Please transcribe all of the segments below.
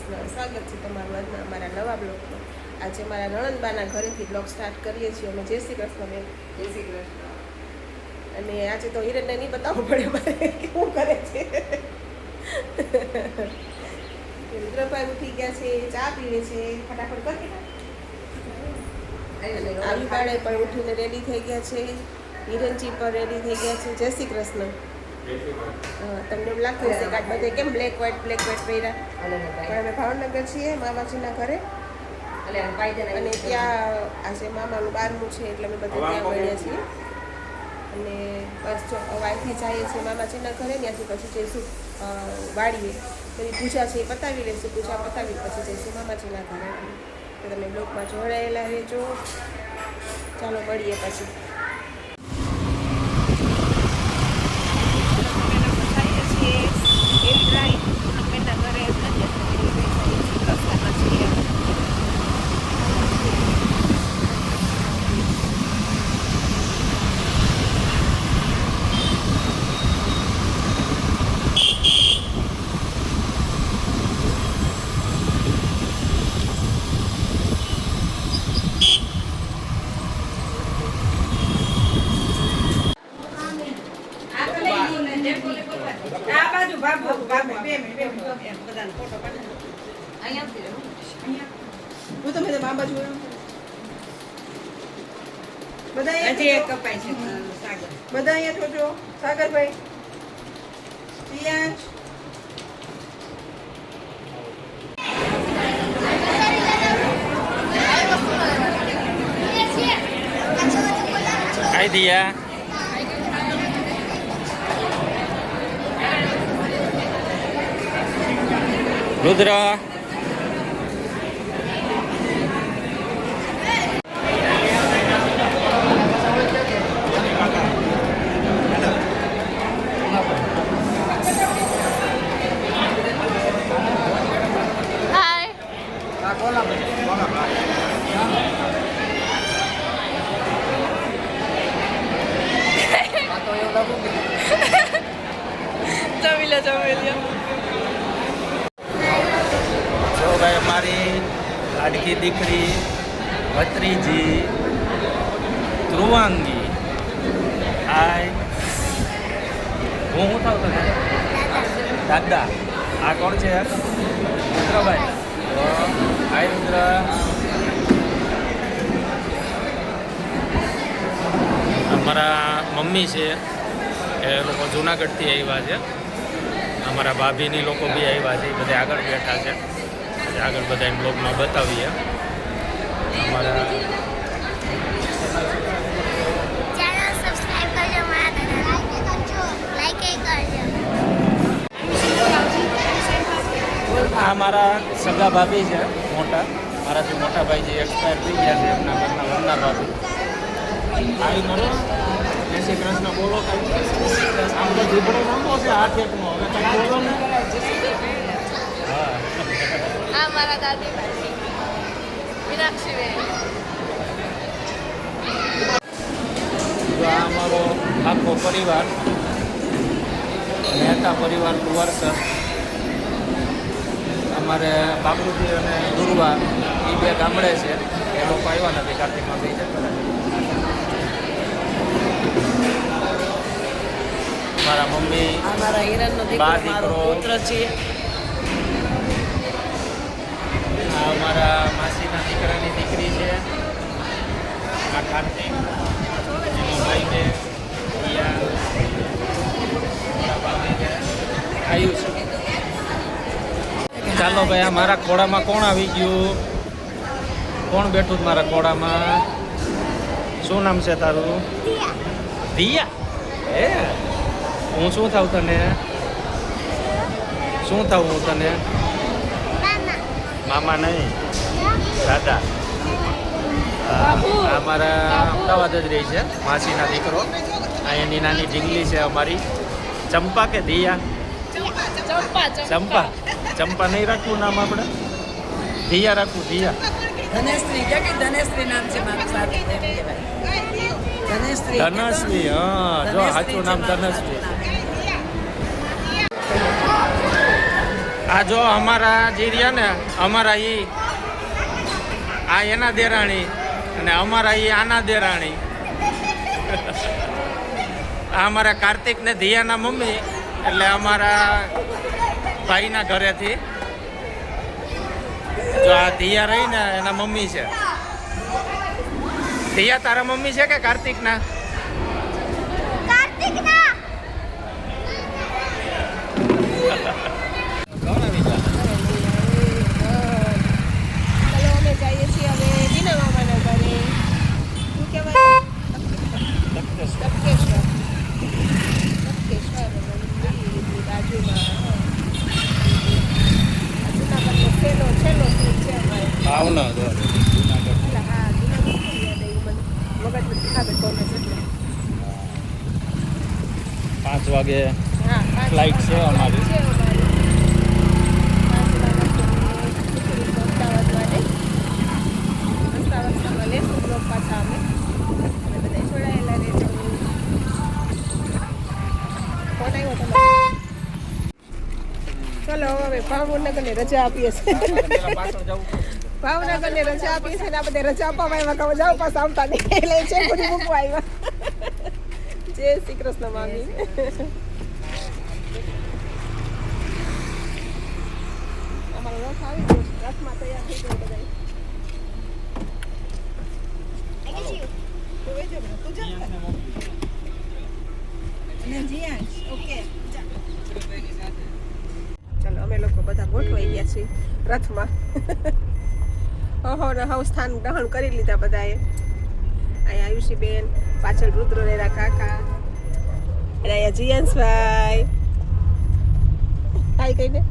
કૃષ્ણ સ્વાગત છે તમારું આજના અમારા નવા બ્લોગમાં. આજે મારા નણંદબાના ઘરેથી બ્લોગ સ્ટાર્ટ કરીએ છીએ. અમે જય શ્રી કૃષ્ણ બેન. જય શ્રી કૃષ્ણ. અને આજે તો હિરણને નહીં બતાવવું પડે મારે કેવું કરે છે. રુદ્રભાઈ ઉઠી ગયા છે ચા પીવે છે. ફટાફટ કરી અને પાડે પણ ઉઠીને રેડી થઈ ગયા છે. હિરણજી પણ રેડી થઈ ગયા છે. જય શ્રી કૃષ્ણ. તમને એમ લાગતું હશે કે બધે કેમ બ્લેક વ્હાઇટ બ્લેક વ્હાઈટ પહેર્યા? પણ અમે ભાવનગર છીએ મામાજીના ઘરે. અને ત્યાં આજે મામાનું બારમું છે એટલે અમે બધા ત્યાં મળ્યા છીએ. અને બસ જો અહીંથી જઈએ છીએ મામાજીના ઘરે ત્યાંથી પછી જઈશું અ, વાડીએ. પછી પૂજા છે એ પતાવી લઈશું પૂજા પતાવી પછી જઈશું મામાજીના ઘરે. તો તમે બ્લોગમાં જોડાયેલા રહેજો. ચાલો મળીએ પછી આ બાજુ બાબુ બાબુ બે મિનિટ બે મિનિટ એમ બધાનો ફોટો પાડી અહીંયાથી રહો. હું તમે મા બાજુ બધા હજી કપાય છે. સાગર બધા અહીંયા જોજો સાગરભાઈ. Priyansh Hai dia. Rudra. જમી લે જમી લે. જો ભાઈ અમારી લાડકી દીકરી ભત્રીજી, ધ્રુવાંગી આય હું હું થાવ તને? દાદા. આ કોણ છે? રુદ્રભાઈ. હાય રુદ્ર. અમારા મમ્મી છે, એ લોકો જુનાગઢથી આવ્યા છે. અમારા ભાભીની લોકો બી આવ્યા છે બધા આગળ બેઠા છે. આગળ બધા બ્લોગમાં બતાવીએ. અમારા આ મારા સગા ભાભી છે મોટા. મારાથી મોટા ભાઈ જે એક્સપાયર થઈ ગયા છે એમના ઘરના વરના ભાભી. આવી મને જય શ્રી કૃષ્ણ બોલો. આમ તો જીભડો લાંબો છે હાથ એકનો હવે કઈ બોલો ને. આ મારા દાદી મીનાક્ષીબેન આ અમારો આખો પરિવાર મહેતા પરિવાર વર્ષ અમારે બાબુજી અને દુર્વા એ બે ગામડે છે. એ લોકો આવ્યા નથી કાર્તિકમાં બી જતા મારા મમ્મી મારા હિરણનો બા દીકરો. પુત્ર છે. આ મારા માસીના દીકરાની દીકરી છે. આ કાર્તિક એનો ભાઈ છે. આયુષ ચાલો ભાઈ આ મારા ખોડામાં કોણ આવી ગયું? કોણ બેઠું મારા ખોડામાં શું નામ છે તારું? દિયા હે? હું શું થાવ તને? શું થાવ હું તને? મામા નહીં. દાદા. આ અમદાવાદ જ રહી છે માસીના દીકરો. આ નાની ઢીંગલી છે અમારી. ચંપા કે દિયા? ચંપા ચંપા. નહીં રાખવું નામ આપણે? દિયા રાખવું દિયા. ધનેશ્રી કે કે ધનેશ્રી નામ છે મારું એમ ધનેશ્રી ધનશ્રી હા જો સાચું નામ ધનશ્રી સાચું નામ. આ જો અમારા જે રહ્યા ને, અમારા એ આ એના દેરાણી અને અમારા એ આના દેરાણી. આ અમારા કાર્તિક ને ધીયાના મમ્મી એટલે અમારા ભાઈના ઘરેથી. જો આ ધીયા રહી ને એના મમ્મી છે. ધીયા તારા મમ્મી છે કે કાર્તિકના કાર્તિક ના ચલો અમે જઈએ છીએ હવે બીના મામાના ઘરે શું કહેવાય તપકેશ્વર તપકેશ્વર મંદિરની બાજુમાં હા. આ જૂનાગઢનો છેલ્લો છેલ્લો સીટ છે અમારે ભાવનગર એટલે હા જૂનાગઢ કેમ યાદ આવ્યું મને મગજમાં ખાબર કોલેજ એટલે પાંચ વાગે હા પાંચ Flight છે અમારી. છે અમારી પાંચ વાગ્યાની નીકળી છે અમદાવાદ માટે રસ્તા રસ્તામાં લેશું બ્લોક પાછા અમે અને બધા જોડાયેલા રહેજો ફોન આવ્યો તમારો ચલો હવે ભાવનગરને રજા આપીએ છીએ. ભાવનગરને રજા આપી છે ને આ બધા રજા આપવામાં આવ્યા. કહો જાઓ પાછા આવતા નહીં. એટલે છે બધું મૂકવા આવ્યા. જય શ્રી કૃષ્ણ મામી. અમારો રથ આવી ગયો. રથમાં તૈયાર થઈ ગયો બધા ચાલો અમે લોકો બધા ગોઠવાઈ ગયા છીએ રથમાં. ઓહો ને હવ સ્થાન ગ્રહણ કરી લીધા બધાએ. અહીંયા આયુષીબેન પાછળ રુદ્રનેરા કાકા અને અહીંયા જીયાંશભાઈ. હાય કહીને.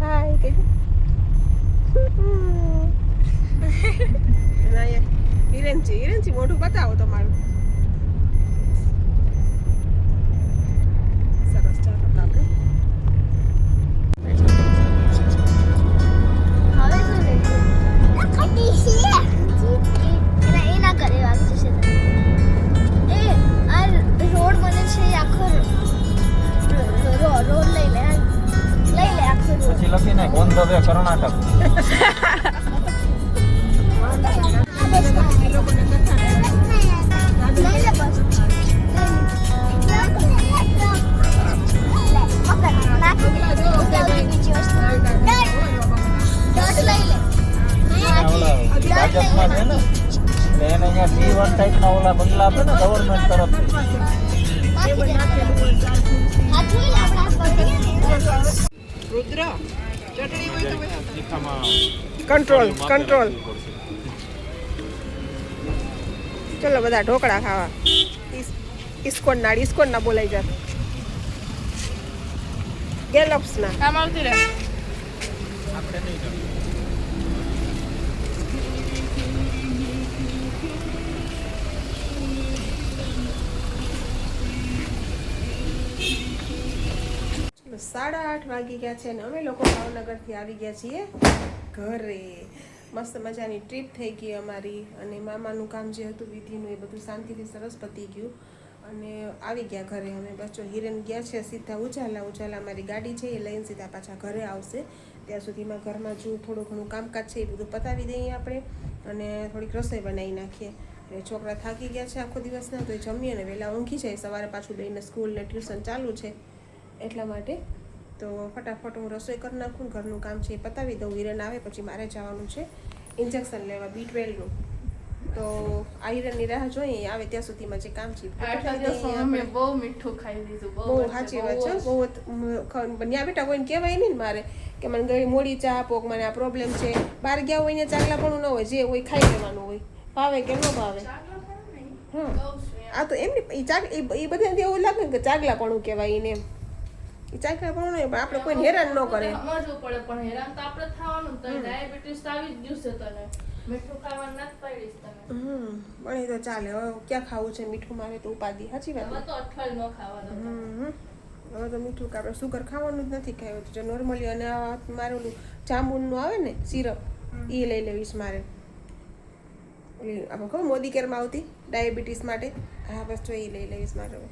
હાય કહીને. હિરેનજી હિરેનજી મોઢું બતાવો તમારું. પછી લખીને ઓન ધ કર્ણાટક છે ને, એટલે એને અહીંયા ઓલા બંગલા આપે ને ગવર્મેન્ટ રુદ્ર. ચટણી હોય તો કંટ્રોલ કંટ્રોલ ચલો બધા ઢોકળા ખાવા. ઇસ્કોન ના ઇસ્કોન ના બોલાઈ જાત ગેલોપ્સ ના. આપણે નહીં સાડા આઠ વાગી ગયા છે અને અમે લોકો ભાવનગરથી આવી ગયા છીએ ઘરે. મસ્ત મજાની ટ્રીપ થઈ ગઈ અમારી અને મામાનું કામ જે હતું, વિધિનું, એ બધું શાંતિથી સરસ પતી ગયું. અને આવી ગયા ઘરે અમે. બચ્ચો હિરેન ગયા છે સીધા ઉજાલા ઉજાલા અમારી ગાડી છે, એ લઈને સીધા પાછા ઘરે આવશે. ત્યાં સુધીમાં ઘરમાં જો થોડું ઘણું કામકાજ છે એ બધું પતાવી દઈએ આપણે અને થોડીક રસોઈ બનાવી નાખીએ. એટલે છોકરા થાકી ગયા છે આખો દિવસના, તો એ જમીએ ને વહેલા ઊંઘી જાય. સવારે પાછું લઈને સ્કૂલ ને ટ્યુશન ચાલુ છે એટલા માટે તો ફટાફટ હું રસોઈ કરી નાખું ઘરનું કામ છે એ પતાવી દઉં. હિરણ આવે પછી મારે જવાનું છે ઇન્જેક્શન લેવા બી ટ્વેલ્વનું તો આ હિરણની રાહ જોઈએ આવે ત્યાં સુધીમાં જે કામ છે બહુ મીઠું ખાઈ લીધું બહુ સાચી વાત છે. બહુ ત્યાં બેટા કોઈને કહેવાય નહીં ને મારે કે મને ગઈ મોડી ચા આપો મને આ પ્રોબ્લેમ છે. બહાર ગયા હોય ને ચાકલા પણ ન હોય જે હોય ખાઈ લેવાનું હોય. ભાવે કે ન ભાવે? હા. આ તો એમ એ બધાને એવું લાગે કે ચાગલાપણું કહેવાય એને એમ. એ પણ નહીં પણ આપણે કોઈને હેરાન ન કરે. સમજવું પડે પણ હેરાન તો આપણે થવાનું તો ડાયાબિટીસ આવી જ ગયું છે તને. મીઠું ખાવાનું ના પાડીશ તને. હમ પણ એ તો ચાલે. હવે ક્યાં ખાવું છે મીઠું મારે તો ઉપાધિ સાચી વાત? હવે? તો અઠવાડિયું ન ખાવાનું હવે તો મીઠું કે આપણે સુગર ખાવાનું જ નથી ખાયું. તો નોર્મલી અને આ મારે આવે ને સિરપ એ લઈ લેવીશ મારે. આપણે ખબર મોદી કેરમાં આવતી ડાયાબિટીસ માટે? હા બસ તો એ લઈ લેવીશ મારે હવે.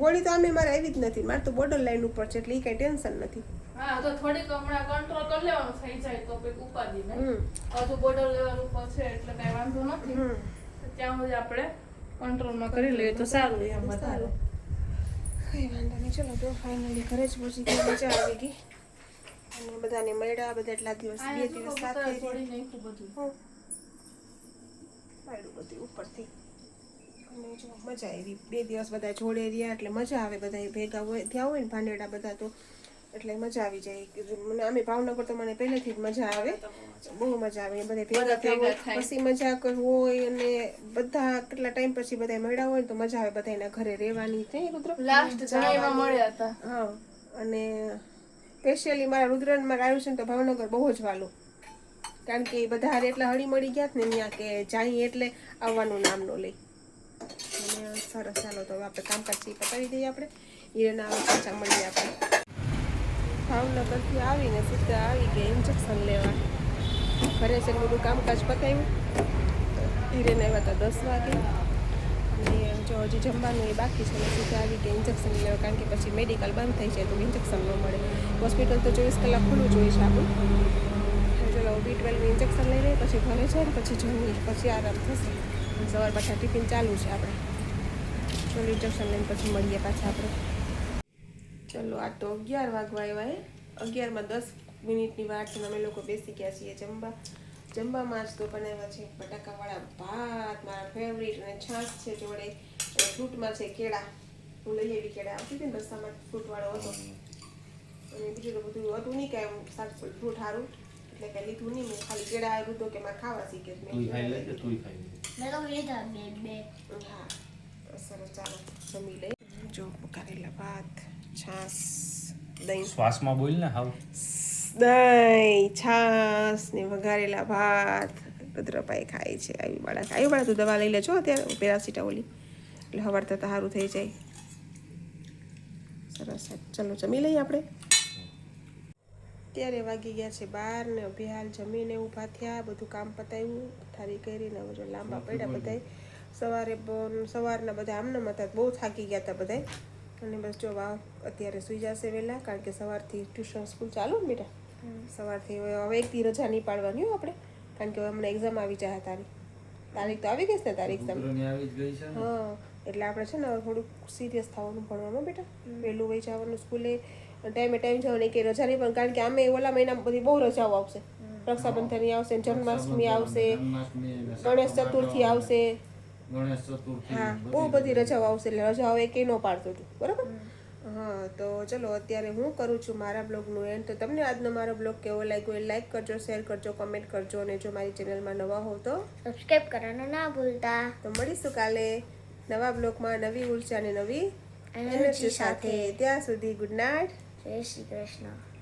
ગોળી તો આમે મારે આવી જ નથી. મારે તો બોર્ડર લાઈન ઉપર છે એટલે એ કઈ ટેન્શન નથી. હા તો થોડીક હમણાં કંટ્રોલ કરી લેવાનું થઈ જાય તો કંઈક ઉપાધિ ને હજુ બોર્ડર લેવલ ઉપર છે એટલે કઈ વાંધો નથી. ત્યાં સુધી આપણે કંટ્રોલમાં કરી લઈએ તો સારું એમ સારું. કઈ વાંધો નહીં. ચલો તો ફાઇનલી ઘરે જ પહોંચી ગઈ મજા આવી ગઈ. અને બધાને મળ્યા બધા એટલા દિવસ બે દિવસ સાથે. મળ્યું બધું ઉપરથી. જો મજા આવી. બે દિવસ બધા જોડે રહ્યા એટલે મજા આવે બધા ભેગા હોય થયા હોય ને ભાંડેડા બધા તો એટલે મજા આવી જાય. મને અમે ભાવનગર તો મને પહેલેથી જ મજા આવે. બહુ મજા આવે. બધા ભેગા થયા. પછી મજાક હોય અને બધા કેટલા ટાઈમ પછી બધા મળ્યા હોય ને તો મજા આવે બધા એના ઘરે રહેવાની. છે રુદ્ર? લાસ્ટ મળ્યા હતા. હા અને સ્પેશિયલી મારા રુદ્રનમાં આવ્યું છે ને તો ભાવનગર બહુ જ વાલું. કારણ કે બધા એટલા હળી મળી ગયા ને ત્યાં કે જાય એટલે આવવાનું નામ નો લઈ. અને સરસ ચાલો તો હવે આપણે કામકાજ પતાવી દઈએ આપણે. હીરાના આવે પાછા મળીએ આપણે. ભાવનગરથી આવીને સીધા આવી ગયા ઇન્જેક્શન લેવા. ઘરે છે બધું કામકાજ પતાવ્યું. હીરેને આવ્યા હતા દસ વાગે. અને જો હજી જમવાનું એ બાકી છે સીધા આવી ગયા ઇન્જેક્શન લેવા. કારણ કે પછી મેડિકલ બંધ થઈ જાય તો ઇન્જેક્શન ન મળે. હોસ્પિટલ તો ચોવીસ કલાક ખુલ્લું જોઈશ છે આપણું. ચલો બી ટ્વેલ્વનું ઇન્જેક્શન લઈ લઈએ, પછી ઘરે છે ને પછી જમીએ, પછી આરામ થશે. સવાર પાછા ટિફિન ચાલુ છે આપણે. ચલો ઇન્જેક્શન લઈને પછી મળીએ પાછા આપણે. ચલો, આ તો અગિયાર વાગવા આવ્યા હે. અગિયારમાં દસ મિનિટની છે અમે લોકો બેસી ગયા છીએ જમવા. જમવામાં જ તો બનાવ્યા છે બટાકાવાળા ભાત, મારા ફેવરિટ અને છાશ છે જોડે. અને ફ્રૂટમાં છે કેળા. હું લઈ આવી કેળા. આવતી હતી ને રસ્તામાં ફ્રૂટવાળો હતો. અને બીજું તો બધું હતું નહીં કાંઈ શાક ફ્રૂટ સારું. એટલે કાંઈ લીધું નહીં. મેં ખાલી કેળા આવ્યું તો કે મારે ખાવા શીખે મેં મેં તો લીધા બે બે હા સરસ ચાલો જમી લઈ જો કારેલા ભાત છાસ દહીં. શ્વાસમાં બોલ ને હાવ. દહીં છાશ ને વઘારેલા ભાત. રુદ્રભાઈ ખાય છે આવી બાળક આવી બાળક તું દવા લઈ લેજો અત્યારે પેરાસિટામોલી. એટલે હવાર થતાં સારું થઈ જાય. સરસ. ચલો જમી લઈએ આપણે. ત્યારે વાગી ગયા છે બાર ને અભિહાલ જમીને ઊભા થયા બધું કામ પતાવ્યું. થારી કરીને જો લાંબા પડ્યા બધાય. સવારે સવારના બધા આમનામ હતા બહુ થાકી ગયા હતા બધાય. અને બસ જો વાવ અત્યારે સુઈ જશે વહેલા કારણ કે સવારથી ટ્યુશન સ્કૂલ ચાલુ ને બેટા? સવારથી હવે હવે એકથી રજા નહીં પાડવાની હો આપણે કારણ કે હવે હમણાં એક્ઝામ આવી જાય તારી તારીખ તો આવી ગઈ છે ને તારીખ એક્ઝામ હા એટલે આપણે છે ને હવે થોડુંક સિરિયસ થવાનું ભણવામાં બેટા. વહેલું વહી જવાનું સ્કૂલે ટાઈમે ટાઈમ જવાનું કે રજા નહીં પણ કારણ કે આમે ઓલા મહિનામાં બધી બહુ રજાઓ આવશે. રક્ષાબંધનની આવશે જન્માષ્ટમી આવશે ગણેશ ચતુર્થી આવશે. ગણેશ ચતુર્થી હા બહુ બધી રજાઓ આવશે એટલે રજાઓ એક નો પાડતો હતું બરાબર? હા તો ચલો અત્યારે હું કરું છું મારા બ્લોગનું એન્ડ. તો તમને આજનો મારો બ્લોગ કેવો લાગ્યો એ લાઈક કરજો શેર કરજો કમેન્ટ કરજો અને જો મારી ચેનલમાં નવા હો તો? સબસ્ક્રાઈબ કરવાનું ના ભૂલતા. તો મળીશું કાલે નવા બ્લોગમાં નવી ઊર્જા અને નવી એનર્જી સાથે. ત્યાં સુધી ગુડ નાઇટ. જય શ્રી કૃષ્ણ.